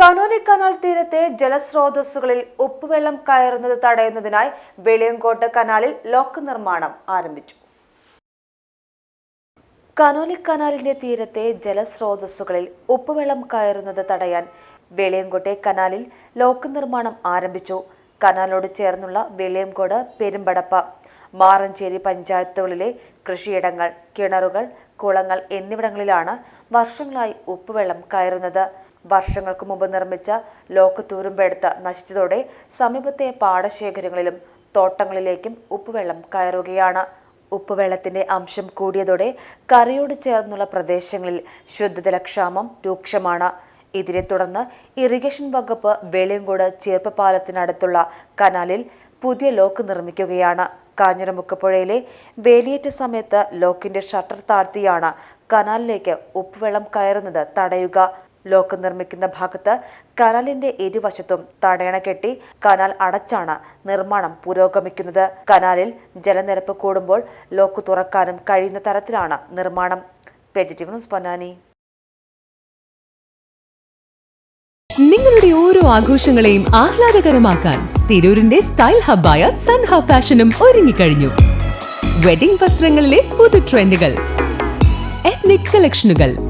Conolly canal തീരത്തെ ജലസ്രോതസ്സുകളിൽ ഉപ്പുവെള്ളം കയറുന്നത് തടയുന്നതിനായി വെളിയങ്കോട്ട് കനാലിൽ ലോക്ക് നിർമ്മാണം ആരംഭിച്ചു. കനോലി കനാലിന്റെ തീരത്തെ ജലസ്രോതസ്സുകളിൽ ഉപ്പുവെള്ളം കയറുന്നത് തടയാൻ വെളിയങ്കോട്ടെ കനാലിൽ ലോക്ക് നിർമ്മാണം ആരംഭിച്ചു. കനാലോട് ചേർന്നുള്ള വെളിയങ്കോട് പെരുമ്പടപ്പ മാറഞ്ചേരി പഞ്ചായത്തുകളിലെ കൃഷിയിടങ്ങൾ കിണറുകൾ കുളങ്ങൾ എന്നിവിടങ്ങളിലാണ് വർഷങ്ങളായി ഉപ്പുവെള്ളം കയറുന്നത്. വർഷങ്ങൾക്ക് മുമ്പ് നിർമ്മിച്ച ലോക്ക് തൂരുമ്പെടുത്ത് നശിച്ചതോടെ സമീപത്തെ പാടശേഖരങ്ങളിലും തോട്ടങ്ങളിലേക്കും ഉപ്പുവെള്ളം കയറുകയാണ്. ഉപ്പുവെള്ളത്തിന്റെ അംശം കൂടിയതോടെ കരയോട് ചേർന്നുള്ള പ്രദേശങ്ങളിൽ ശുദ്ധജലക്ഷാമം രൂക്ഷമാണ്. ഇതിനെ തുടർന്ന് ഇറിഗേഷൻ വകുപ്പ് വെളിയങ്കോട് ചേർപ്പ് പാലത്തിനടുത്തുള്ള കനാലിൽ പുതിയ ലോക്ക് നിർമ്മിക്കുകയാണ്. കാഞ്ഞിരമുക്കപ്പുഴയിലെ വേലിയേറ്റ സമയത്ത് ലോക്കിന്റെ ഷട്ടർ താഴ്ത്തിയാണ് കനാലിലേക്ക് ഉപ്പുവെള്ളം കയറുന്നത് തടയുക. ലോക്ക് നിർമ്മിക്കുന്ന ഭാഗത്ത് കനാലിന്റെ ഇരുവശത്തും തടയണ കെട്ടി കനാൽ അടച്ചാണ് നിർമ്മാണം പുരോഗമിക്കുന്നത്. കനാലിൽ ജലനിരപ്പ് കൂടുമ്പോൾ ലോക്ക് തുറക്കാനും കഴിയുന്ന തരത്തിലാണ് നിർമ്മാണം. ന്യൂസ് പൊന്നാനി. നിങ്ങളുടെ ഓരോ ആഘോഷങ്ങളെയും ആഹ്ലാദകരമാക്കാൻ തിരൂരിന്റെ സ്റ്റൈൽ ഹബ്ബായ സൺ ഹബ് ഫാഷനും ഒരുങ്ങിക്കഴിഞ്ഞു. വെഡിംഗ് വസ്ത്രങ്ങളിലെ പുതു ട്രെൻഡുകൾ എത്നിക് കളക്ഷനുകൾ